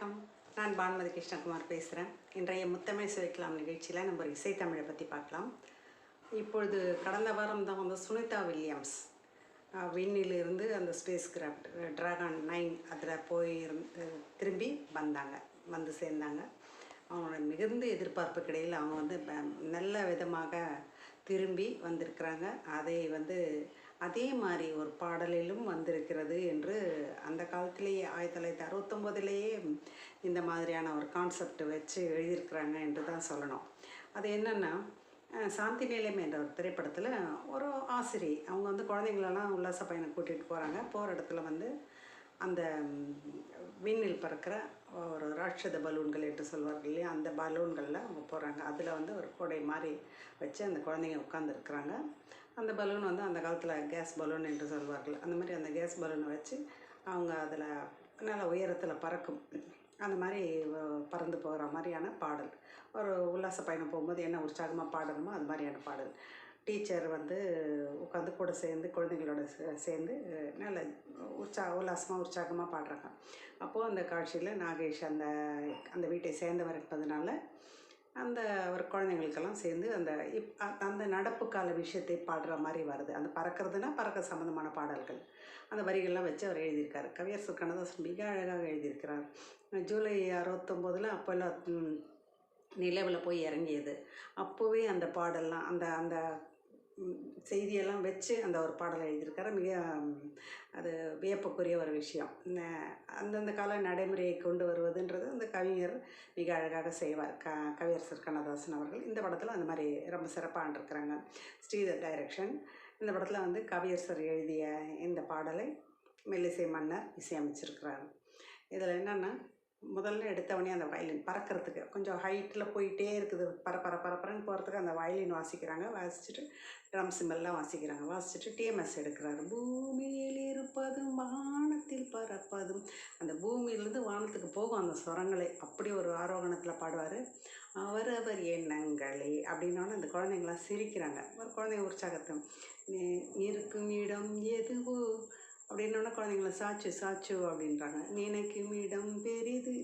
வணக்கம். நான் பானுமதி கிருஷ்ணகுமார் பேசுகிறேன் இன்றைய முத்தமிழ் சுவைக்கலாம் நிகழ்ச்சியில் நம்ம ஒரு இசைத்தமிழை பற்றி பார்க்கலாம். இப்பொழுது கடந்த வாரம் தான் வந்து சுனிதா வில்லியம்ஸ் விண்ணிலிருந்து அந்த ஸ்பேஸ் கிராஃப்ட் ட்ராகன் நைன் அதில் போய் திரும்பி வந்தாங்க. வந்து சேர்ந்தாங்க. அவங்களோட மிகுந்த எதிர்பார்ப்புக்கு இடையில் அவங்க வந்து நல்ல விதமாக திரும்பி வந்திருக்கிறாங்க. அதை வந்து அதே மாதிரி ஒரு பாடலிலும் வந்திருக்கிறது என்று அந்த காலத்திலேயே ஆயிரத்தி தொள்ளாயிரத்தி அறுபத்தொம்போதுலேயே இந்த மாதிரியான ஒரு கான்செப்ட் வச்சு எழுதியிருக்கிறாங்க என்று தான் சொல்லணும். அது என்னென்னா சாந்தி நிலையம் என்ற ஒரு திரைப்படத்தில் ஒரு ஆசிரியை அவங்க வந்து குழந்தைங்களெல்லாம் உல்லாச பையனை கூட்டிகிட்டு போகிறாங்க போகிற இடத்துல வந்து அந்த விண்ணில் பறக்கிற ஒரு ராட்சத பலூன்கள் என்று சொல்வார்கள் இல்லையா? அந்த பலூன்களில் அவங்க போகிறாங்க அதில் வந்து ஒரு கொடை மாதிரி வச்சு அந்த குழந்தைங்க உட்காந்துருக்குறாங்க அந்த பலூன் வந்து அந்த காலத்தில் கேஸ் பலூன் என்று சொல்வார்கள். அந்த மாதிரி அந்த கேஸ் பலூனை வச்சு அவங்க அதில் நல்ல உயரத்தில் பறக்கும். அந்த மாதிரி பறந்து போகிற மாதிரியான பாடல். ஒரு உல்லாச பயணம் போகும்போது என்ன உற்சாகமாக பாடணுமோ அது மாதிரியான பாடல். டீச்சர் வந்து உட்காந்து கூட சேர்ந்து குழந்தைங்களோட சே- சேர்ந்து நல்ல உற்சா உல்லாசமாக உற்சாகமாக பாடுறாங்க. அப்போது அந்த காட்சியில் நாகேஷ் அந்த அந்த வீட்டை சேர்ந்தவர் இருப்பதனால அந்த அவர் குழந்தைங்களுக்கெல்லாம் சேர்ந்து அந்த இப் அ- அந்த நடப்பு கால விஷயத்தை பாடுற மாதிரி வருது. அந்த பறக்கிறதுனா பறக்க சம்மந்தமான பாடல்கள். அந்த வரிகள்லாம் வச்சு அவர் எழுதியிருக்கார். கவியரசு கண்ணதாசன் மிக அழகாக எழுதியிருக்கிறார். ஜூலை அறுபத்தொம்போதில் அப்போல்லாம் நிலவில் போய் இறங்கியது. அப்போவே அந்த பாடல்லாம் அந்த அந்த செய்தியெல்லாம் வச்சு அந்த ஒரு பாடலை எழுதியிருக்காரு. மிக அது வியப்புக்குரிய ஒரு விஷயம். அந்தந்த கால நடைமுறையை கொண்டு வருவதுன்றது அந்த கவிஞர் மிக அழகாக செய்வார். க கவியரசர் கண்ணதாசன் அவர்கள். இந்த படத்தில் அந்த மாதிரி ரொம்ப சிறப்பாக இருக்கிறாங்க ஸ்ரீதர் டைரக்ஷன். இந்த படத்தில் வந்து கவியரசர் எழுதிய இந்த பாடலை மெல்லிசை மன்னர் இசையமைச்சிருக்கிறார். இதில் என்னென்னா முதல்ல எடுத்தவொடனே அந்த வயலின் பறக்கிறதுக்கு. கொஞ்சம் ஹைட்டில் போயிட்டே இருக்குது. பர பர பரப்பரன்னு போகிறதுக்கு அந்த வயலின் வாசிக்கிறாங்க. வாசிச்சுட்டு ட்ரம் சிம்பல்லாம் வாசிக்கிறாங்க. வாசிச்சுட்டு டிஎம்எஸ் எடுக்கிறாரு. பூமியில் இருப்பதும் வானத்தில் பறப்பதும் அந்த பூமியிலேருந்து வானத்துக்கு போகும் அந்த சுரங்களை அப்படி ஒரு ஆரோகணத்தில் பாடுவார். அவரவர் எண்ணங்களே அப்படின்னோடனே அந்த குழந்தைங்களாம் சிரிக்கிறாங்க. ஒரு குழந்தைங்க உற்சாகத்தை. "நீ- இருக்கும் இடம் எதுவோ? அப்படின்னோடனே குழந்தைங்கள சாச்சு சாச்சு அப்படின்றாங்க. நினைக்கும் இடம் பெரிது.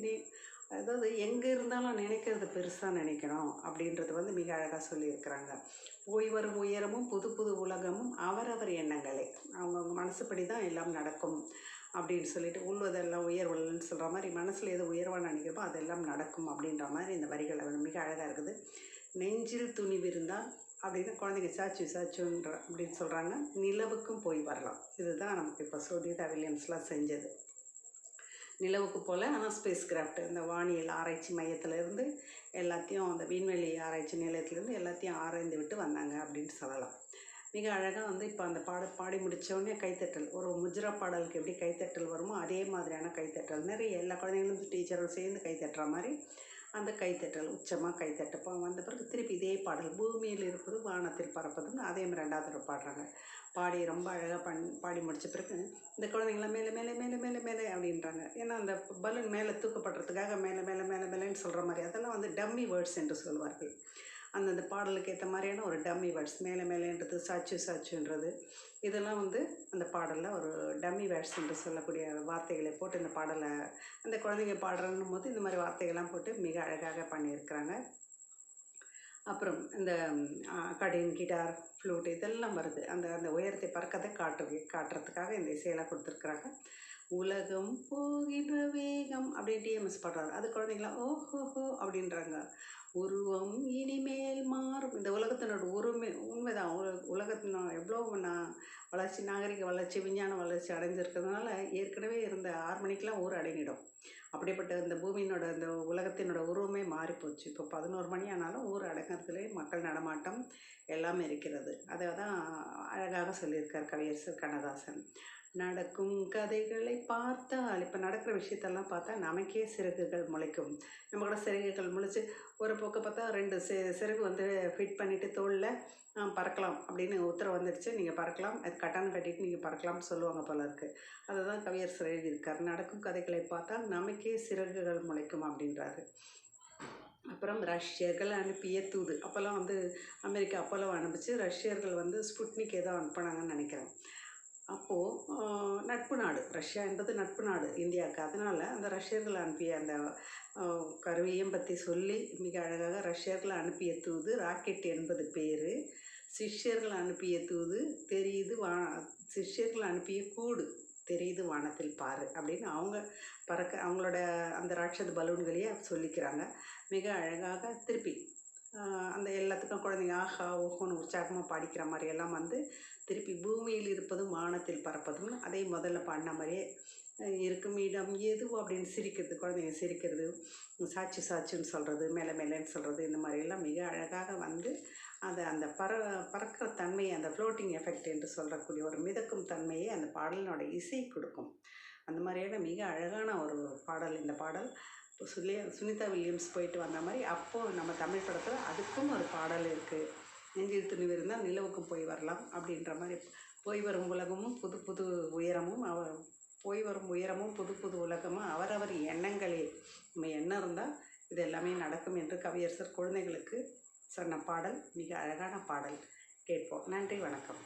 அதாவது எங்கே இருந்தாலும் நினைக்கிறது பெருசாக நினைக்கணும் அப்படின்றது வந்து மிக அழகாக சொல்லியிருக்கிறாங்க. போய் வரும் உயரமும் புது புது உலகமும் அவரவர் எண்ணங்களே. அவங்கவுங்க மனசுப்படி தான் எல்லாம் நடக்கும் அப்படின்னு சொல்லிட்டு உள்ளதெல்லாம் உயர்வுன்னு சொல்கிற மாதிரி மனசில் எது உயர்வாக நினைக்கிறப்போ அதெல்லாம் நடக்கும் அப்படின்ற மாதிரி இந்த வரிகள் வந்து மிக அழகாக இருக்குது. நெஞ்சில் துணிவு இருந்தால் அப்படின்னு குழந்தைங்க சாச்சு சாச்சுன்ற அப்படின்னு சொல்கிறாங்க நிலவுக்கும் போய் வரலாம். இதுதான் நமக்கு இப்போ சோதிதா வில்லியம்ஸ்லாம் செஞ்சது. நிலவுக்கு போல் ஆனால் ஸ்பேஸ் கிராஃப்ட் இந்த வானியல் ஆராய்ச்சி மையத்திலேருந்து எல்லாத்தையும் அந்த விண்வெளி ஆராய்ச்சி நிலையத்திலேருந்து எல்லாத்தையும் ஆராய்ந்து விட்டு வந்தாங்க அப்படின்னு சொல்லலாம். மிக அழகாக வந்து இப்போ அந்த பாட பாடி முடித்தோடனே கைத்தட்டல் ஒரு முஜ்ரா பாடலுக்கு எப்படி கைத்தட்டல் வருமோ அதே மாதிரியான கைத்தட்டல். நிறைய எல்லா குழந்தைங்களும் டீச்சரும் சேர்ந்து கைத்தட்டுற மாதிரி அந்த கைத்தட்டல் உச்சமாக கைத்தட்டப்போ வந்த பிறகு திருப்பி இதே பாடல் பூமியில் இருப்பது வானத்தில் பறப்பதுன்னு அதே மாதிரி ரெண்டாவது தடவை பாடுறாங்க. பாடி ரொம்ப அழகாக பண் பாடி முடித்த பிறகு இந்த குழந்தைங்களாம் மேலே மேலே மேலே மேலே மேலே அப்படின்றாங்க. ஏன்னா அந்த பலூன் மேலே தூக்கப்படுறதுக்காக மேலே மேலே மேலே மேலேன்னு சொல்கிற மாதிரி அதெல்லாம் வந்து டம்மி வேர்ட்ஸ் என்று சொல்வார்கள். அந்தந்த பாடலுக்கு ஏற்ற மாதிரியான ஒரு டம்மி வேர்ட்ஸ் மேலே மேலேன்றது சாச்சு சாச்சுன்றது. இதெல்லாம் வந்து அந்த பாடலில் ஒரு டம்மி வேர்ட்ஸ் என்று சொல்லக்கூடிய வார்த்தைகளை போட்டு இந்த பாடலை அந்த குழந்தைங்க பாடுறன்னும் போது இந்த மாதிரி வார்த்தைகள்லாம் போட்டு மிக அழகாக பண்ணியிருக்கிறாங்க. அப்புறம் இந்த கடின் கிட்டார் ஃப்ளூட் இதெல்லாம் வருது. அந்த அந்த உயரத்தை பறக்கதை காட்டு காட்டுறதுக்காக இந்த இசையெல்லாம் கொடுத்துருக்குறாங்க. உலகம் போகின்ற வேகம் அப்படியே டிஎம்எஸ் பாடுறாரு. அது குழந்தைங்களாம் ஓஹோஹோ அப்படின்றாங்க. உருவம் இனிமேல் மாறும். இந்த உலகத்தினோட உரிமை உண்மைதான். உல உலகத்தின எவ்வளோ நான் வளர்ச்சி நாகரிக வளர்ச்சி விஞ்ஞான வளர்ச்சி அடைஞ்சிருக்கிறதுனால ஏற்கனவே இருந்த ஆறு மணிக்கெலாம் ஊர் அடங்கிடும். அப்படிப்பட்ட இந்த பூமியினோட இந்த உலகத்தினோட உருவமே மாறிப்போச்சு. இப்போ பதினோரு மணி ஆனாலும் ஊர் அடங்கிறதுலே மக்கள் நடமாட்டம் எல்லாமே இருக்கிறது. அதை தான் அழகாக சொல்லியிருக்கார் கவியரசர் கண்ணதாசன். நடக்கும் கதைகளை பார்த்தால் இப்போ நடக்கிற விஷயத்தெல்லாம் பார்த்தா நமக்கே சிறகுகள் முளைக்கும். நம்ம கூட சிறகுகள் முளைச்சு ஒரு பக்கம் பார்த்தா ரெண்டு சி சிறகு வந்து ஃபிட் பண்ணிவிட்டு தோளில் பறக்கலாம் அப்படின்னு உத்தரவு வந்துடுச்சு. நீங்கள் பறக்கலாம். அது கட்டான் கட்டிட்டு நீங்கள் பறக்கலாம்னு சொல்லுவாங்க போல இருக்குது அதை தான் கவியர் எழுதியிருக்கார். நடக்கும் கதைகளை பார்த்தால் நமக்கே சிறகுகள் முளைக்கும் அப்படின்றாரு. அப்புறம் ரஷ்யர்கள் அனுப்பிய தூது. அப்போல்லாம் வந்து அமெரிக்கா அப்போல்லாம் அனுப்பிச்சு ரஷ்யர்கள் வந்து ஸ்புட்னிக் ஏதோ அனுப்பினாங்கன்னு நினைக்கிறேன். அப்போது நட்பு நாடு ரஷ்யா என்பது நட்பு நாடு இந்தியாவுக்கு. அதனால் அந்த ரஷ்யர்கள் அனுப்பிய அந்த கருவியம் பற்றி சொல்லி மிக அழகாக ரஷ்யர்கள் அனுப்பிய தூது ராக்கெட் என்பது பேர். சிஷ்யர்கள் அனுப்பிய தூது தெரியுது வா சிஷ்யர்கள் அனுப்பிய கூடு தெரியுது வானத்தில் பாரு அப்படின்னு அவங்க பறக்க அவங்களோட அந்த ராட்சத பலூன்களையே சொல்லிக்கிறாங்க. மிக அழகாக திருப்பி அந்த எல்லாத்துக்கும் குழந்தைங்க ஆஹா ஓஹோன்னு உற்சாகமாக பாடிக்கிற மாதிரி எல்லாம் வந்து திருப்பி பூமியில் இருப்பதும் வானத்தில் பறப்பதும் அதே முதல்ல பாடின மாதிரியே இருக்கும் இடம் எதுவும் அப்படின்னு சிரிக்கிறது குழந்தைங்க சிரிக்கிறது சாட்சி சாட்சின்னு சொல்கிறது மேலே மேலேன்னு சொல்கிறது இந்த மாதிரியெல்லாம் மிக அழகாக வந்து அதை அந்த பற பறக்கிற தன்மையை அந்த ஃப்ளோட்டிங் எஃபெக்ட் என்று சொல்லக்கூடிய ஒரு மிதக்கும் தன்மையை அந்த பாடலினோட இசை கொடுக்கும். அந்த மாதிரியான மிக அழகான ஒரு பாடல் இந்த பாடல். இப்போ சுலே சுனிதா வில்லியம்ஸ் போயிட்டு வந்த மாதிரி அப்போது நம்ம தமிழ் படத்தில் அதுக்கும் ஒரு பாடல் இருக்குது மூங்கில் துணிவு இருந்தால் நிலவுக்கும் போய் வரலாம் அப்படின்ற மாதிரி போய் வரும் உலகமும் புது புது உயரமும் அவ போய் வரும் உயரமும் புது புது உலகமும் அவரவர் எண்ணங்களே. நம்ம எண்ணம் இருந்தால் இது எல்லாமே நடக்கும் என்று கவியரசர் குழந்தைகளுக்கு சொன்ன பாடல் மிக அழகான பாடல். கேட்போம். நன்றி வணக்கம்.